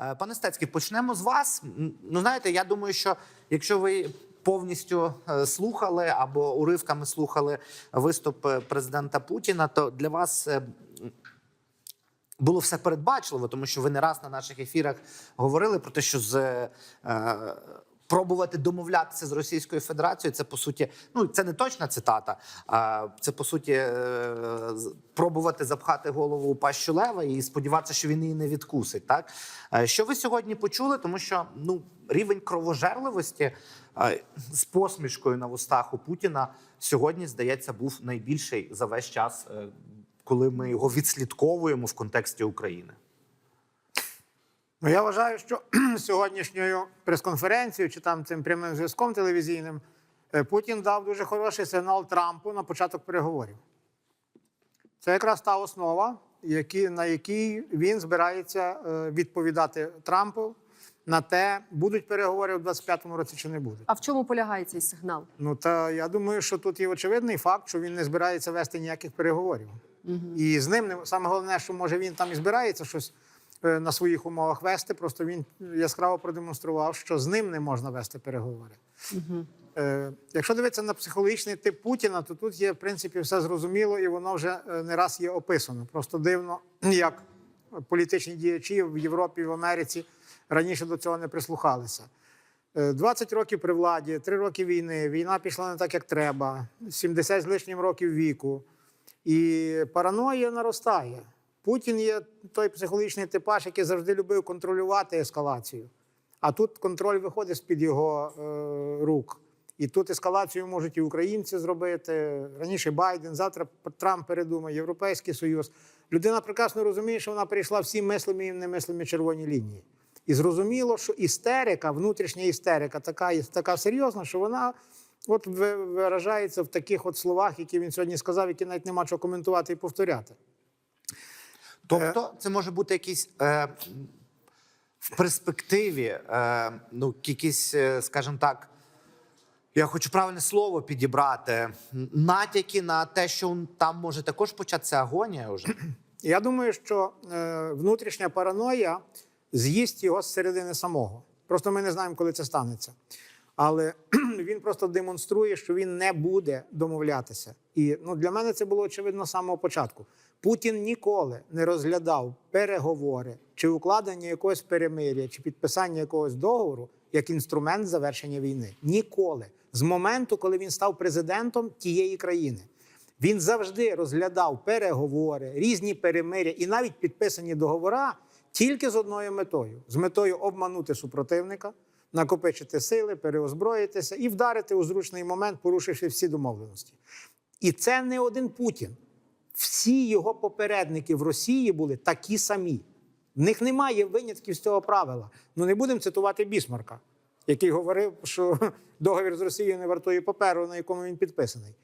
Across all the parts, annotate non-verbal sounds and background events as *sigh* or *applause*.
Е, Пане Стецький, почнемо з вас. Ну, знаєте, я думаю, що якщо ви повністю е, слухали або уривками слухали виступ е, президента Путіна, то для вас. Було все передбачливо, тому що ви не раз на наших ефірах говорили про те, що з пробувати домовлятися з Російською Федерацією, це по суті, ну це не точна цитата, а це по суті е, пробувати запхати голову у пащу лева і сподіватися, що він її не відкусить. Так Е, що ви сьогодні почули? Тому що ну рівень кровожерливості е, з посмішкою на вустах у Путіна сьогодні здається був найбільший за весь час, коли ми його відслідковуємо в контексті України. Ну, я вважаю, що *clears throat* сьогоднішньою прес-конференцією чи там цим прямим зв'язком телевізійним е, Путін дав дуже хороший сигнал Трампу на початок переговорів. Це якраз та основа, які, на якій він збирається е, відповідати Трампу на те, будуть переговори в 25-му році чи не будуть. А в чому полягає цей сигнал? Ну та я думаю, що тут є очевидний факт, що він не збирається вести ніяких переговорів. І з ним саме головне, що може він там і збирається щось на своїх умовах вести. Просто він яскраво продемонстрував, що з ним не можна вести переговори. Е, якщо дивитися на психологічний тип Путіна, то тут є в принципі все зрозуміло, і воно вже е, не раз є описано. Просто дивно, *clears throat* як політичні діячі в Європі в Америці раніше до цього не прислухалися. Е, 20 років при владі, 3 роки війни. Війна пішла не так, як треба. 70 з лишнім років віку. І параноя наростає. Путін є той психологічний типаж, який завжди любив контролювати ескалацію. А тут контроль виходить з-під його е, рук. І тут ескалацію можуть і українці зробити. Раніше Байден, завтра Трамп передумає, Європейський Союз. Людина прекрасно розуміє, що вона прийшла всі мислимі і немислимі червоні лінії. І зрозуміло, що істерика, внутрішня істерика, така, така серйозна, що вона от виражається в таких от словах, які він сьогодні сказав, які навіть нема чого коментувати і повторяти. Тобто, це може бути якийсь е, в перспективі, е, ну, якісь, е, скажімо так, я хочу правильне слово підібрати. Натяки на те, що там може також початися агонія вже. *clears throat* Я думаю, що е, внутрішня параноя з'їсть його з середини самого. Просто ми не знаємо, коли це станеться. Але *clears throat* він просто демонструє, що він не буде домовлятися. І ну, для мене це було очевидно з самого початку. Путін ніколи не розглядав переговори чи укладення якогось перемиря, чи підписання якогось договору як інструмент завершення війни. Ніколи. З моменту, коли він став президентом тієї країни. Він завжди розглядав переговори, різні перемиря і навіть підписані договори тільки з одною метою: з метою обманути супротивника, накопичити сили, переозброїтися і вдарити у зручний момент, порушивши всі домовленості. І це не один Путін. Всі його попередники в Росії були такі самі. В них немає винятків з цього правила. Ну не будемо цитувати Бісмарка, який говорив, що *laughs* договір з Росією не вартує паперу, на якому він підписаний.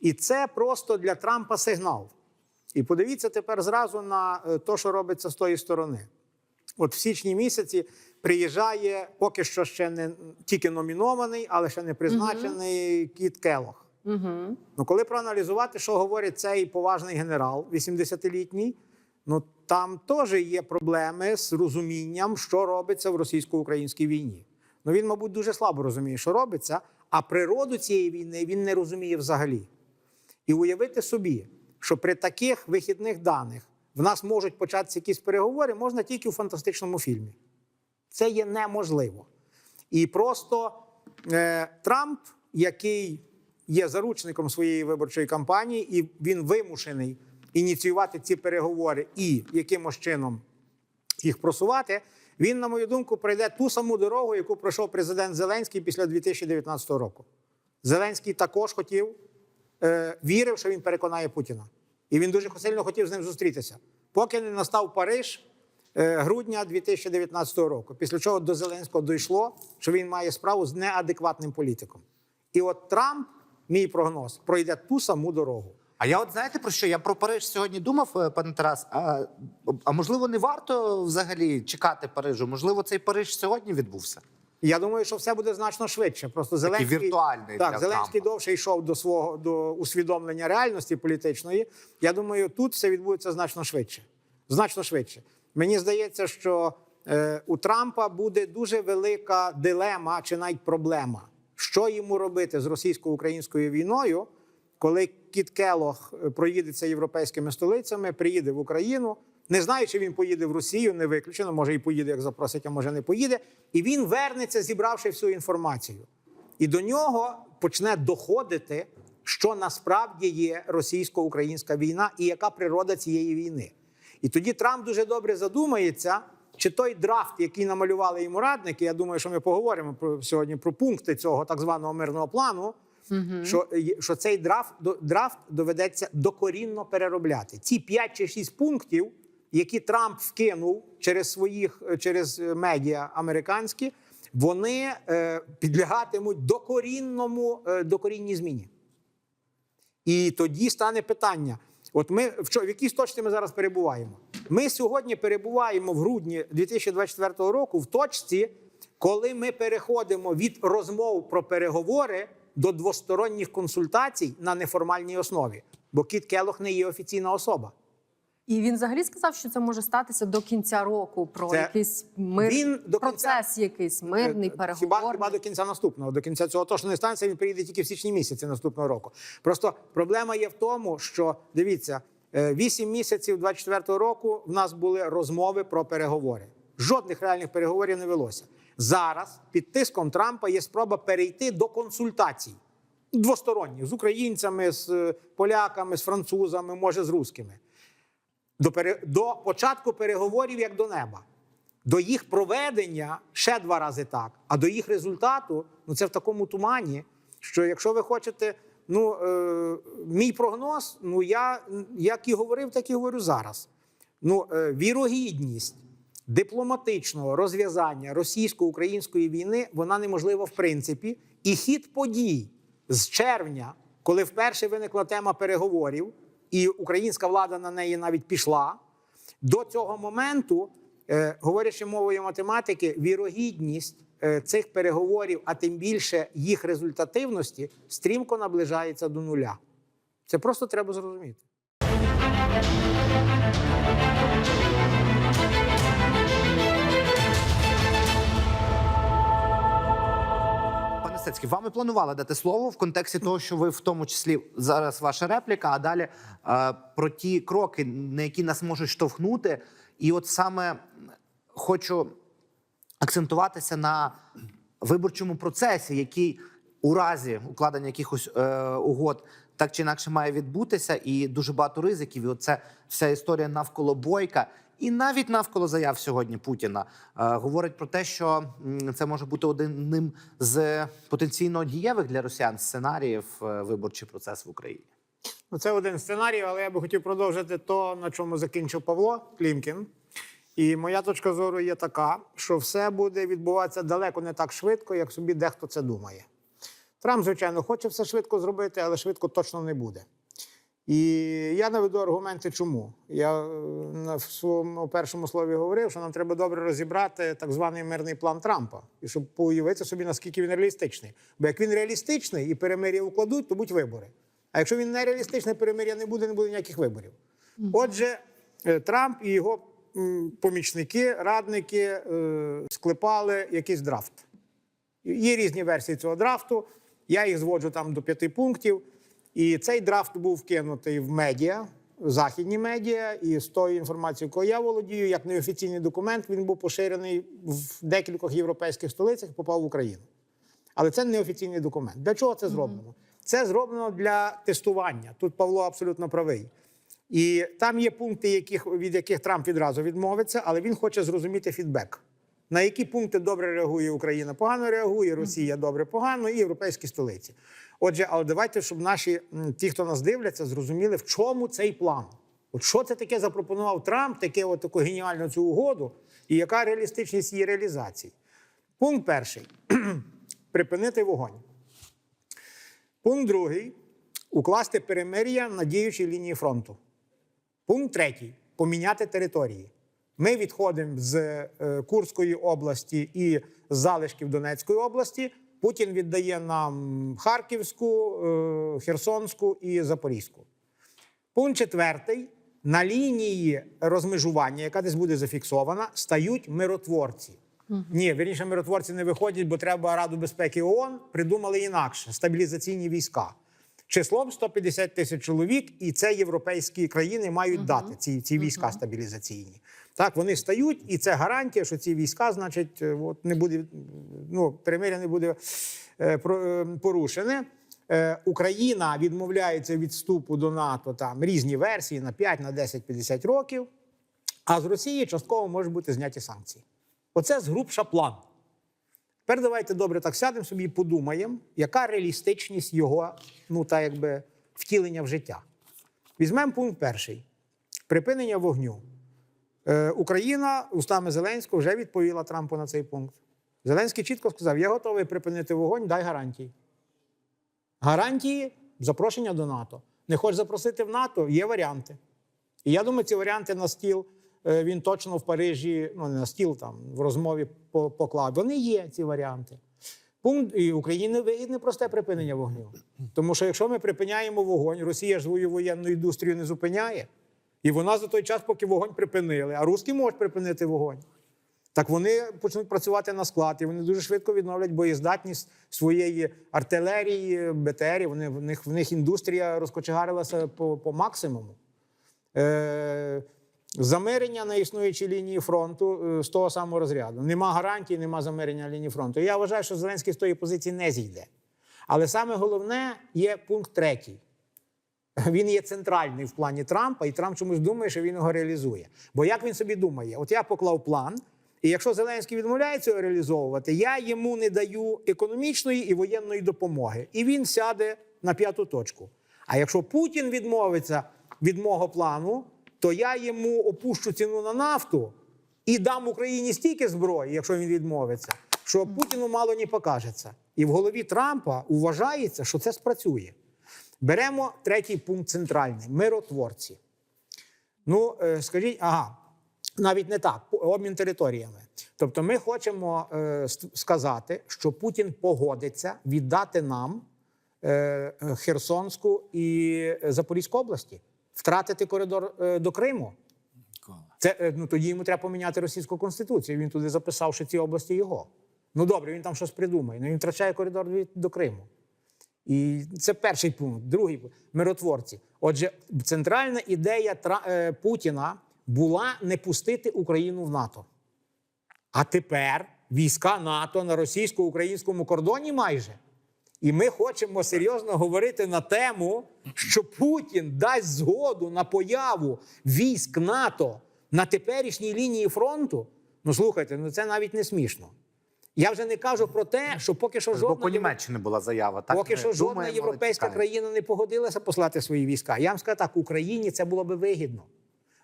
І це просто для Трампа сигнал. І подивіться тепер зразу на те, що робиться з тої сторони. От в січні місяці приїжджає поки що ще не тільки номінований, але ще не призначений Кіт Келох. Ну, коли проаналізувати, що говорить цей поважний генерал, 80-літній, ну там теж є проблеми з розумінням, що робиться в російсько-українській війні. Ну він, мабуть, дуже слабо розуміє, що робиться, а природу цієї війни він не розуміє взагалі. І уявити собі, що при таких вихідних даних в нас можуть початися якісь переговори, можна тільки у фантастичному фільмі. Це є неможливо. І просто е, Трамп, який є заручником своєї виборчої кампанії, і він вимушений ініціювати ці переговори і якимось чином їх просувати, він, на мою думку, пройде ту саму дорогу, яку пройшов президент Зеленський після 2019 року. Зеленський також хотів, е, вірив, що він переконає Путіна. І він дуже сильно хотів з ним зустрітися, поки не настав Париж е, грудня 2019 року. Після чого до Зеленського дійшло, що він має справу з неадекватним політиком. І от Трамп, мій прогноз, пройде ту саму дорогу. А я от знаєте про що? Я про Париж сьогодні думав, е, пане Тарас. А, а можливо, не варто взагалі чекати Парижу? Можливо, цей Париж сьогодні відбувся? Я думаю, що все буде значно швидше. Просто Зеленський віртуальний так, Зеленський Трампа. довше йшов до свого до усвідомлення реальності політичної. Я думаю, тут все відбудеться значно швидше. Значно швидше. Мені здається, що е, у Трампа буде дуже велика дилема чи навіть проблема, що йому робити з російсько-українською війною, коли Кіт Келох е, проїдеться європейськими столицями, приїде в Україну. Не знаю, чи він поїде в Росію, не виключено. Може і поїде, як запросить, а може не поїде. І він вернеться, зібравши всю інформацію. І до нього почне доходити, що насправді є російсько-українська війна і яка природа цієї війни. І тоді Трамп дуже добре задумається, чи той драфт, який намалювали йому радники, я думаю, що ми поговоримо про сьогодні про пункти цього так званого мирного плану. Що, що цей драфт, драфт доведеться докорінно переробляти. Ці 5 чи 6 пунктів, які Трамп вкинув через своїх через е, медіа американські, вони е, підлягатимуть докорінному е, докорінній зміні. І тоді стане питання: от ми в, в якій точці ми зараз перебуваємо? Ми сьогодні перебуваємо в грудні 2024 року в точці, коли ми переходимо від розмов про переговори до двосторонніх консультацій на неформальній основі. Бо Кіт Келох не є офіційна особа. І він взагалі сказав, що це може статися до кінця року. Про Це якийсь мир... він до процес, якийсь мирний Е, Хіба, переговорний. хіба до кінця наступного? До кінця цього точно не станеться. Він приїде тільки в січні місяці наступного року. Просто проблема є в тому, що дивіться, вісім місяців 24-го року в нас були розмови про переговори. Жодних реальних переговорів не велося. Зараз під тиском Трампа є спроба перейти до консультацій двосторонніх з українцями, з е, поляками, з французами, може з русскими. До, пере... до початку переговорів як до неба. До їх проведення ще два рази так, а до їх результату ну це в такому тумані, що якщо ви хочете, ну е, мій прогноз, ну я як і говорив, так і говорю зараз. Ну, е, вірогідність дипломатичного розв'язання російсько-української війни вона неможлива в принципі. І хід подій з червня, коли вперше виникла тема переговорів, і українська влада на неї навіть пішла. До цього моменту, е, говорячи мовою математики, вірогідність цих переговорів, а тим більше їх результативності, стрімко наближається до нуля. Це просто треба зрозуміти. Пане Стецький, вам і планували дати слово в контексті того, що ви в тому числі зараз ваша репліка, а далі е, про ті кроки, на які нас можуть штовхнути. І от саме хочу акцентуватися на виборчому процесі, який у разі укладення якихось е, угод так чи інакше має відбутися, і дуже багато ризиків. І оце вся історія навколо бойка. І навіть навколо заяв сьогодні Путіна е, говорить про те, що це може бути одним з потенційно дієвих для росіян сценаріїв е, виборчий процес в Україні. Ну, Це один сценарій, але я би хотів продовжити то, на чому закінчив Павло Клімкін. І моя точка зору є така, що все буде відбуватися далеко не так швидко, як собі дехто це думає. Трамп, звичайно, хоче все швидко зробити, але швидко точно не буде. І я наведу аргументи, чому. Я е, в своєму першому слові говорив, що нам треба добре розібрати так званий мирний план Трампа, і щоб уявити собі, наскільки він реалістичний. Бо як він реалістичний і перемир'я укладуть, то будуть вибори. А якщо він не реалістичний, перемир'я не буде, не буде ніяких виборів. Отже, е, Трамп і його помічники, радники е, склепали якийсь драфт. Є різні версії цього драфту. Я їх зводжу там до п'яти пунктів. І цей драфт був вкинутий в медіа, в західні медіа, і з тою інформацією, якою я володію, як неофіційний документ, він був поширений в декількох європейських столицях і попав в Україну. Але це неофіційний документ. Для чого це зроблено? Це зроблено для тестування. Тут Павло абсолютно правий. І там є пункти, яких, від яких Трамп відразу відмовиться, але він хоче зрозуміти фідбек. На які пункти добре реагує Україна, погано реагує, Росія добре, погано, і європейські столиці. Отже, але давайте, щоб наші ті, хто нас дивляться, зрозуміли, в чому цей план. От що це таке запропонував Трамп, таке от таку геніальну цю угоду, і яка реалістичність її реалізації? Пункт перший *clears throat* припинити вогонь. Пункт другий укласти перемир'я на діючій лінії фронту. Пункт третій поміняти території. Ми відходимо з е, Курської області і з залишків Донецької області. Путін віддає нам Харківську, е, Херсонську і Запорізьку. Пункт четвертий на лінії розмежування, яка десь буде зафіксована, стають миротворці. Ні, вірніше, миротворці не виходять, бо треба Раду безпеки ООН. Придумали інакше стабілізаційні війська. Числом 150 тисяч чоловік, і це європейські країни мають дати ці, ці війська стабілізаційні. Так, вони стають, і це гарантія, що ці війська, значить, е, от не буде, ну, перемиря не буде е, про- е, порушене. Е, Україна відмовляється від вступу до НАТО там різні версії на 5, на 10, 50 років. А з Росії частково можуть бути зняті санкції. Оце згрубша план. Тепер давайте добре так сядемо собі і подумаємо, яка реалістичність його, ну та якби втілення в життя. Візьмемо пункт перший: припинення вогню. Е, Україна устами Зеленського вже відповіла Трампу на цей пункт. Зеленський чітко сказав: я готовий припинити вогонь, дай гарантії. Гарантії запрошення до НАТО. Не хочеш запросити в НАТО, є варіанти. І я думаю, ці варіанти на стіл він точно в Парижі, ну не на стіл там в розмові поклав. Вони є, ці варіанти. Пункт і Україні вигідне просте припинення вогню. Тому що якщо ми припиняємо вогонь, Росія ж свою воєнну індустрію не зупиняє, і вона за той час, поки вогонь припинили, а русські можуть припинити вогонь. Так вони почнуть працювати на склад, і вони дуже швидко відновлять боєздатність своєї артилерії, БТРів. Вони в них в них індустрія розкочегарилася по, по максимуму. Е, замирення на існуючій лінії фронту е, з того самого розряду. Нема гарантій, нема замирення лінії фронту. Я вважаю, що Зеленський з тої позиції не зійде. Але саме головне є пункт третій. Він є центральний в плані Трампа, і Трамп чомусь думає, що він його реалізує. Бо як він собі думає? От я поклав план, і якщо Зеленський відмовляється його реалізовувати, я йому не даю економічної і воєнної допомоги. І він сяде на п'яту точку. А якщо Путін відмовиться від мого плану, то я йому опущу ціну на нафту і дам Україні стільки зброї, якщо він відмовиться, що Путіну мало не покажеться. І в голові Трампа вважається, що це спрацює. Беремо третій пункт центральний миротворці. Ну, е, скажіть, ага, навіть не так, обмін територіями. Тобто, ми хочемо е, сказати, що Путін погодиться віддати нам е, Херсонську і Запорізьку області, втратити коридор е, до Криму. Це е, ну тоді йому треба поміняти російську конституцію. Він туди записав, що ці області його. Ну добре, він там щось придумає. Ну він втрачає коридор до Криму. І це перший пункт. Другий пункт миротворці. Отже, центральна ідея е, Путіна була не пустити Україну в НАТО. А тепер війська НАТО на російсько-українському кордоні майже. І ми хочемо серйозно говорити на тему, що Путін дасть згоду на появу військ НАТО на теперішній лінії фронту. Ну слухайте, ну це навіть не смішно. Я вже не кажу про те, що поки що жодна боку Німеччини була заява. Так Поки що жодна думаємо, європейська країна не погодилася послати свої війська. Я вам скажу так, Україні це було би вигідно.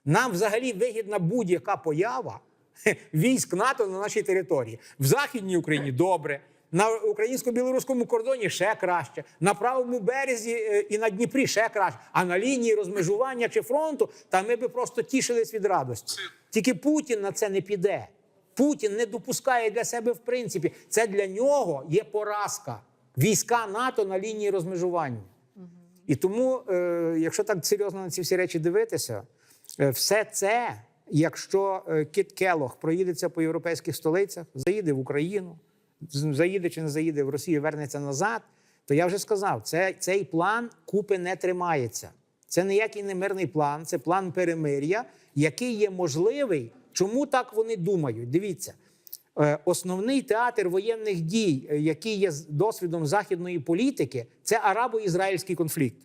Нам взагалі вигідна будь-яка поява *laughs* військ НАТО на нашій території. В Західній Україні добре, на українсько-білоруському кордоні ще краще, на правому березі е, і на Дніпрі ще краще. А на лінії розмежування чи фронту, та ми би просто тішились від радості. Тільки Путін на це не піде. Путін не допускає для себе в принципі. Це для нього є поразка. Війська НАТО на лінії розмежування. І тому, е, якщо так серйозно на ці всі речі дивитися, е, все це, якщо Кіт Келох проїдеться по європейських столицях, заїде в Україну, заїде чи не заїде в Росію, вернеться назад, то я вже сказав, це, цей план купи не тримається. Це ніякий не мирний план, це план перемир'я, який є можливий. Чому так вони думають? Дивіться. Е, Основний театр воєнних дій, е, який є досвідом західної політики, це арабо-ізраїльський конфлікт.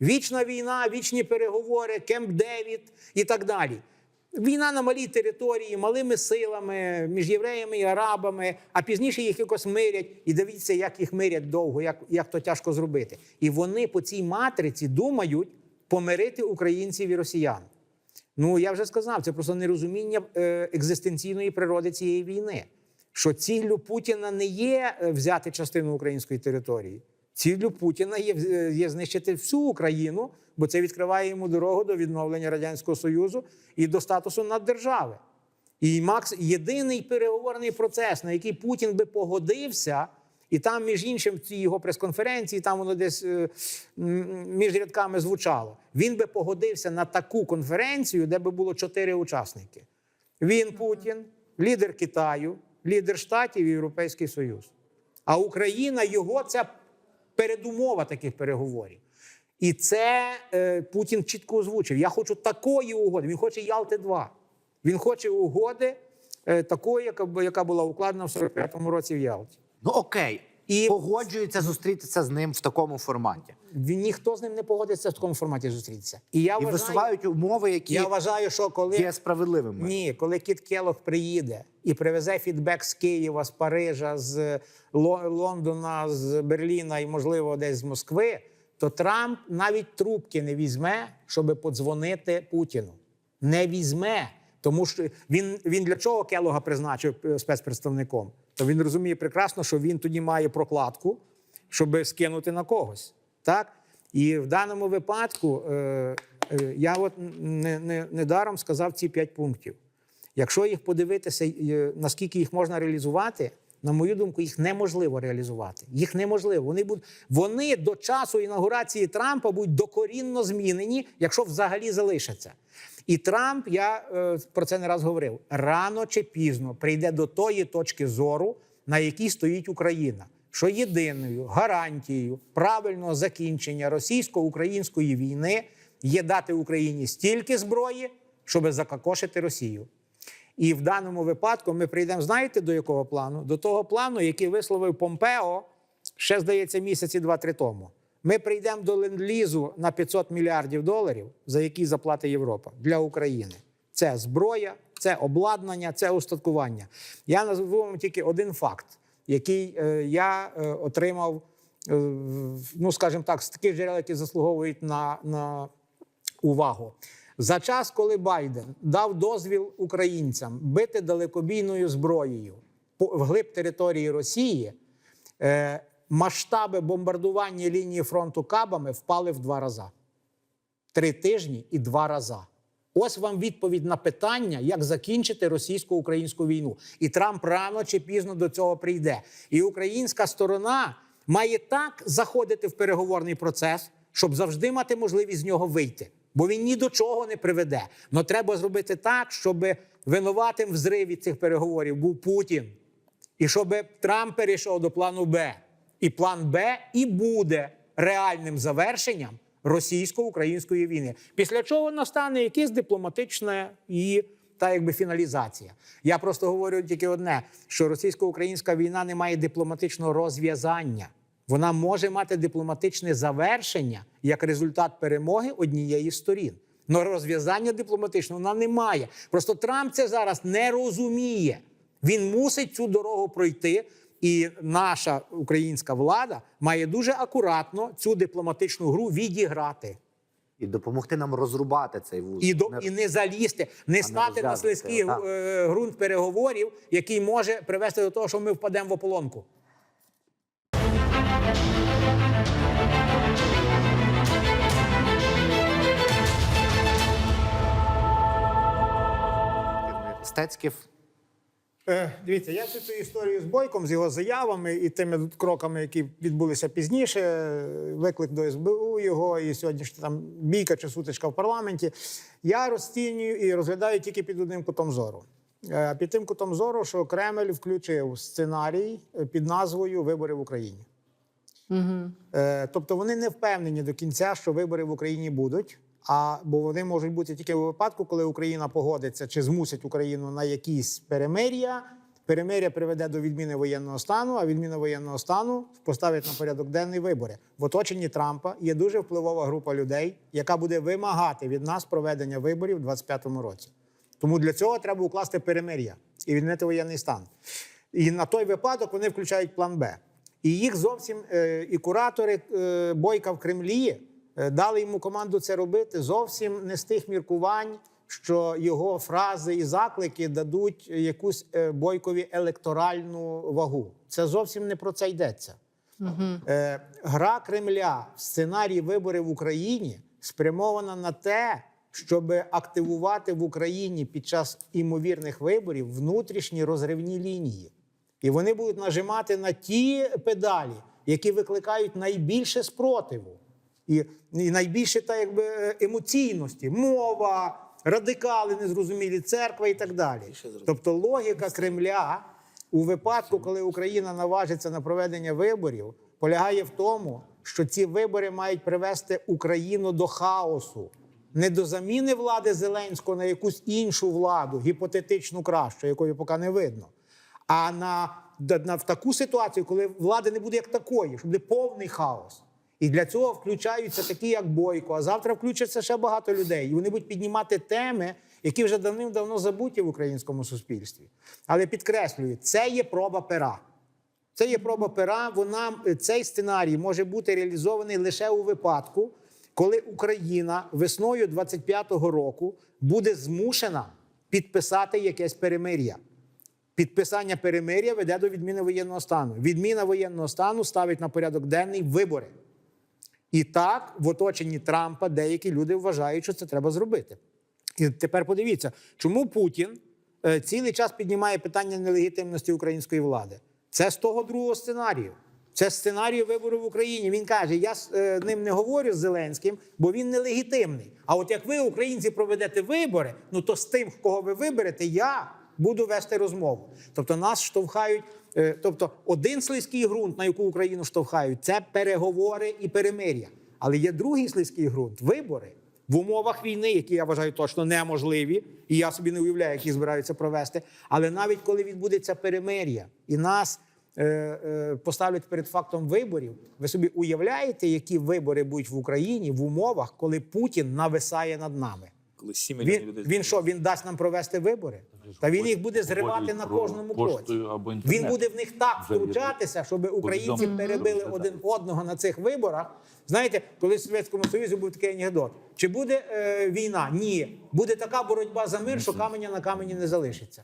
Вічна війна, вічні переговори, Кемп Девід і так далі. Війна на малій території, малими силами, між євреями і арабами, а пізніше їх якось мирять. І дивіться, як їх мирять довго, як, як то тяжко зробити. І вони по цій матриці думають помирити українців і росіян. Ну я вже сказав, це просто нерозуміння е, екзистенційної природи цієї війни. Що ціллю Путіна не є е, взяти частину української території. Ціллю Путіна є, е, є знищити всю Україну, бо це відкриває йому дорогу до відновлення Радянського Союзу і до статусу наддержави. І Макс єдиний переговорний процес, на який Путін би погодився, І там, між іншим, в цій його прес-конференції, там воно десь е, між рядками звучало. Він би погодився на таку конференцію, де би було чотири учасники: він, Путін, лідер Китаю, лідер Штатів і Європейський Союз. А Україна його це передумова таких переговорів. І це е, Путін чітко озвучив. Я хочу такої угоди. Він хоче Ялти 2. Він хоче угоди е, такої, яка, яка була укладена в 45-му році в Ялті. Ну окей, І- погоджується зустрітися з ним в такому форматі. Він ніхто з ним не погодиться в такому форматі зустрітися. І я І вважаю, висувають умови, які я вважаю, що коли є справедливими. Ні, коли Кіт Келох приїде і привезе фідбек з Києва, з Парижа, з Ло- Лондона, з Берліна і, можливо, десь з Москви, то Трамп навіть трубки не візьме, щоб подзвонити Путіну. Не візьме. Тому що він, він для чого Келога призначив е, спецпредставником? То він розуміє прекрасно, що він тоді має прокладку, щоб скинути на когось. Так? І в даному випадку е, е, я от не, не, недаром сказав ці п'ять пунктів. Якщо їх подивитися, е, наскільки їх можна реалізувати, на мою думку, їх неможливо реалізувати. Їх неможливо. Вони будуть вони до часу інаугурації Трампа будуть докорінно змінені, якщо взагалі залишаться. І Трамп, я е, про це не раз говорив, рано чи пізно прийде до тої точки зору, на якій стоїть Україна. Що єдиною гарантією правильного закінчення російсько-української війни є дати Україні стільки зброї, щоб закокошити Росію. І в даному випадку ми прийдемо, знаєте, до якого плану? До того плану, який висловив Помпео ще, здається, місяці два-три тому. Ми прийдемо до ленд-лізу на 500 мільярдів доларів, за які заплатить Європа для України. Це зброя, це обладнання, це устаткування. Я назву вам тільки один факт, який е, я е, отримав, е, ну скажімо так, з таких джерел, які заслуговують на, на увагу. За час, коли Байден дав дозвіл українцям бити далекобійною зброєю по- вглиб території Росії, е, масштаби бомбардування лінії фронту кабами впали в два рази. Три тижні і два рази. Ось вам відповідь на питання, як закінчити російсько-українську війну. І Трамп рано чи пізно до цього прийде. І українська сторона має так заходити в переговорний процес, щоб завжди мати можливість з нього вийти. Бо він ні до чого не приведе. Но треба зробити так, щоб винуватим в зриві цих переговорів був Путін. І щоб Трамп перейшов до плану Б. І план Б і буде реальним завершенням російсько-української війни. Після чого настане якесь дипломатичне і та якби фіналізація. Я просто говорю тільки одне: що російсько-українська війна не має дипломатичного розв'язання. Вона може мати дипломатичне завершення як результат перемоги однієї з сторін. Но розв'язання дипломатичного вона не має. Просто Трамп це зараз не розуміє. Він мусить цю дорогу пройти, і наша українська влада має дуже акуратно цю дипломатичну гру відіграти. І допомогти нам розрубати цей вуз. І, до, Не- і не залізти, не стати на слизький так. е, ґрунт переговорів, який може привести до того, що ми впадемо в ополонку. Стецьків. Е, дивіться, я цю, цю історію з Бойком, з його заявами і тими кроками, які відбулися пізніше, виклик до СБУ його, і сьогоднішня там бійка чи сутичка в парламенті. Я розцінюю і розглядаю тільки під одним кутом зору. Е, Під тим кутом зору, що Кремль включив сценарій під назвою Вибори в Україні. Е, Тобто вони не впевнені до кінця, що вибори в Україні будуть. А бо вони можуть бути тільки у випадку, коли Україна погодиться чи змусить Україну на якісь перемир'я. Перемир'я приведе до відміни воєнного стану, а відміна воєнного стану поставить на порядок денний вибори. В оточенні Трампа є дуже впливова група людей, яка буде вимагати від нас проведення виборів у 2025 році. Тому для цього треба укласти перемир'я і відмінити воєнний стан. І на той випадок вони включають план Б. І їх зовсім е, і куратори е, Бойка в Кремлі дали йому команду це робити зовсім не з тих міркувань, що його фрази і заклики дадуть якусь е, бойкові електоральну вагу. Це зовсім не про це йдеться. Е, гра Кремля в сценарій виборів в Україні спрямована на те, щоб активувати в Україні під час імовірних виборів внутрішні розривні лінії. І вони будуть нажимати на ті педалі, які викликають найбільше спротиву і, і найбільше та, якби, емоційності, мова, радикали незрозумілі, церква і так далі. Тобто логіка Кремля у випадку, коли Україна наважиться на проведення виборів, полягає в тому, що ці вибори мають привести Україну до хаосу. Не до заміни влади Зеленського на якусь іншу владу, гіпотетичну кращу, якої поки не видно, а на, на, на в таку ситуацію, коли влади не буде як такої, щоб буде повний хаос. І для цього включаються такі, як Бойко. А завтра включаться ще багато людей. І вони будуть піднімати теми, які вже давним-давно забуті в українському суспільстві. Але підкреслюю, це є проба пера. Це є проба пера. Вона цей сценарій може бути реалізований лише у випадку, коли Україна весною 25-го року буде змушена підписати якесь перемир'я. Підписання перемир'я веде до відміни воєнного стану. Відміна воєнного стану ставить на порядок денний вибори. І так, в оточенні Трампа деякі люди вважають, що це треба зробити. І тепер подивіться, чому Путін е, цілий час піднімає питання нелегітимності української влади. Це з того другого сценарію. Це сценарій виборів в Україні. Він каже: я з е, ним не говорю з Зеленським, бо він нелегітимний. А от як ви, українці, проведете вибори, ну то з тим, кого ви виберете, я буду вести розмову. Тобто нас штовхають. Е, Тобто, один слизький ґрунт, на яку Україну штовхають, це переговори і перемир'я. Але є другий слизький ґрунт вибори в умовах війни, які я вважаю точно неможливі, і я собі не уявляю, які збираються провести. Але навіть коли відбудеться перемир'я і нас е, е, поставлять перед фактом виборів, ви собі уявляєте, які вибори будуть в Україні в умовах, коли Путін нависає над нами? Коли 7 мільйонів Він, людей. він що, він дасть нам провести вибори? Та він їх буде зривати на кожному кроці. Він буде в них так втручатися, щоб українці перебили один одного на цих виборах. Знаєте, коли в Совєтському Союзі був такий анекдот: чи буде е, війна? Ні. Буде така боротьба за мир, що каменя на камені не залишиться.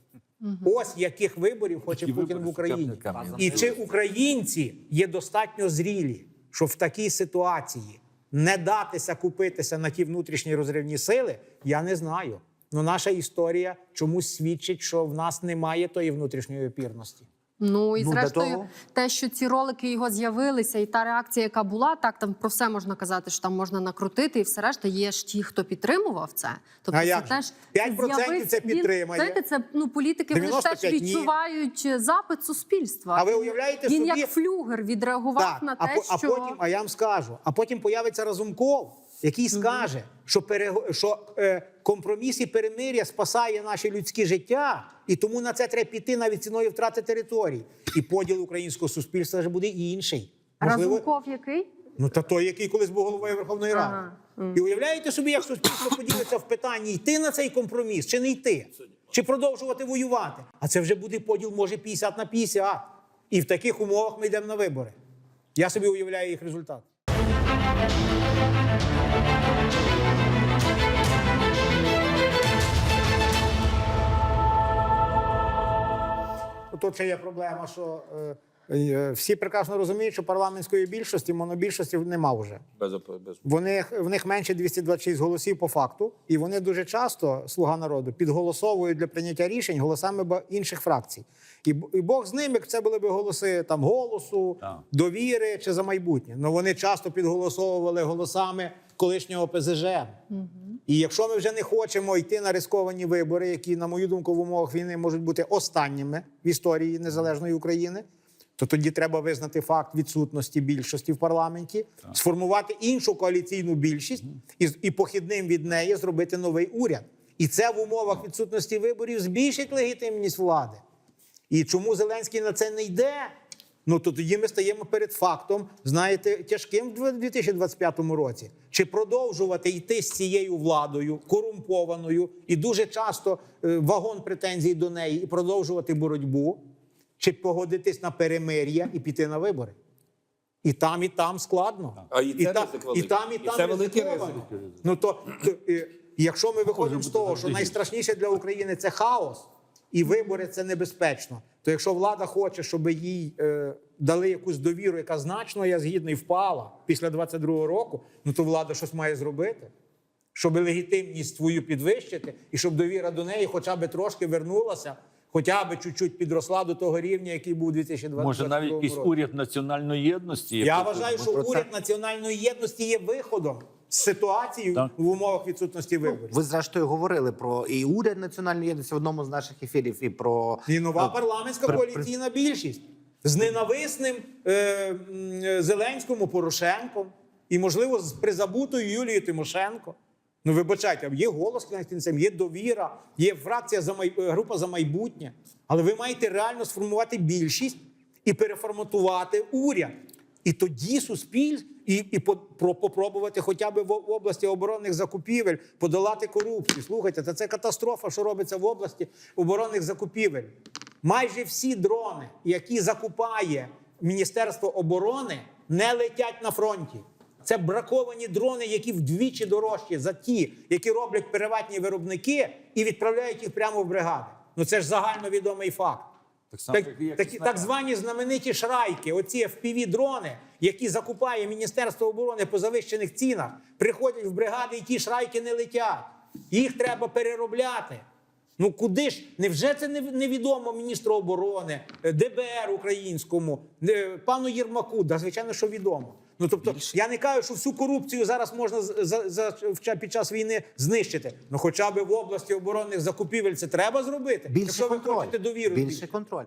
Ось яких виборів хоче Путін в Україні. І чи українці є достатньо зрілі, щоб в такій ситуації не датися купитися на ті внутрішні розривні сили, я не знаю. Ну, наша історія чомусь свідчить, що в нас немає тої внутрішньої опірності. Ну і Ну, зрештою, того- те, що ці ролики його з'явилися, і та реакція, яка була, так там про все можна казати, що там можна накрутити, і все решта є ж ті, хто підтримував це. Тобто А це як теж 5% з'явився- це він- підтримає. Знаєте, це ну політики вони ж теж 95 ні. відчувають запит суспільства. А ви уявляєте він собі- як флюгер відреагував на а, те, по- а що потім, а я вам скажу, а потім появиться Разумков, який скаже, що, перего- що е, компроміс і перемир'я спасає наші людські життя, і тому на це треба піти навіть ціною втрати територій. І поділ українського суспільства вже буде інший. Разумков який? Ну, та той, який колись був головою Верховної Ради. Ага. І уявляєте собі, як суспільство поділиться в питанні йти на цей компроміс чи не йти, чи продовжувати воювати. А це вже буде поділ, може, 50 на 50. І в таких умовах ми йдемо на вибори. Я собі уявляю їх результат. Тут ще є проблема, що е, е, всі прекрасно розуміють, що парламентської більшості, монобільшості нема вже. Без, без... Вони, в них менше 226 голосів по факту, і вони дуже часто, слуга народу, підголосовують для прийняття рішень голосами інших фракцій. І, і Бог з ним, як це були б голоси там голосу, Так. довіри чи за майбутнє. Ну вони часто підголосовували голосами колишнього ПЗЖ. І якщо ми вже не хочемо йти на рисковані вибори, які, на мою думку, в умовах війни можуть бути останніми в історії незалежної України, то тоді треба визнати факт відсутності більшості в парламенті, сформувати іншу коаліційну більшість і, з- і похідним від неї зробити новий уряд. І це в умовах відсутності виборів збільшить легітимність влади. І чому Зеленський на це не йде? Ну то тоді ми стаємо перед фактом, знаєте, тяжким в 2025 році. Чи продовжувати йти з цією владою корумпованою і дуже часто е, вагон претензій до неї, і продовжувати боротьбу, чи погодитись на перемир'я і піти на вибори? І там, і там складно. А і це та- і там, і І там це великий ризик. Ну то, то е, якщо ми виходимо з того, що найстрашніше для України це хаос, і вибори це небезпечно. То якщо влада хоче, щоб їй е, дали якусь довіру, яка значно, я згідний, впала після 22-го року, ну то влада щось має зробити, щоб легітимність свою підвищити, і щоб довіра до неї хоча б трошки вернулася. Хоча б чуть-чуть підросла до того рівня, який був у 2020 Може, навіть якийсь уряд національної єдності. Я вважаю, що уряд національної єдності є виходом з ситуації Так. в умовах відсутності виборів. Ви зрештою говорили про і уряд національної єдності в одному з наших ефірів, і про І нова е, парламентська при- коаліційна більшість з ненависним е, е, Зеленському Порошенком і, можливо, з призабутою Юлією Тимошенко. Ну, вибачайте, є голос кінцем, є довіра, є фракція за май... група за майбутнє. Але ви маєте реально сформувати більшість і переформатувати уряд. І тоді суспіль і, і по, про, попробувати хоча б в області оборонних закупівель подолати корупцію. Слухайте, та це катастрофа, що робиться в області оборонних закупівель. Майже всі дрони, які закупає Міністерство оборони, не летять на фронті. Це браковані дрони, які вдвічі дорожчі за ті, які роблять приватні виробники і відправляють їх прямо в бригади. Ну це ж загальновідомий факт. Так само, Так, як такі, так звані знамениті шрайки, оці FPV-дрони, які закупає Міністерство оборони по завищених цінах, приходять в бригади, і ті шрайки не летять. Їх треба переробляти. Ну куди ж? Невже це невідомо міністру оборони, е, ДБР українському, е, пану Єрмаку? Да, звичайно, що відомо. Ну тобто, я не кажу, що всю корупцію зараз можна за, за, під час війни знищити. Ну, хоча б в області оборонних закупівель це треба зробити. більше Якщо ви контроль. хочете довіру. Більше контроль.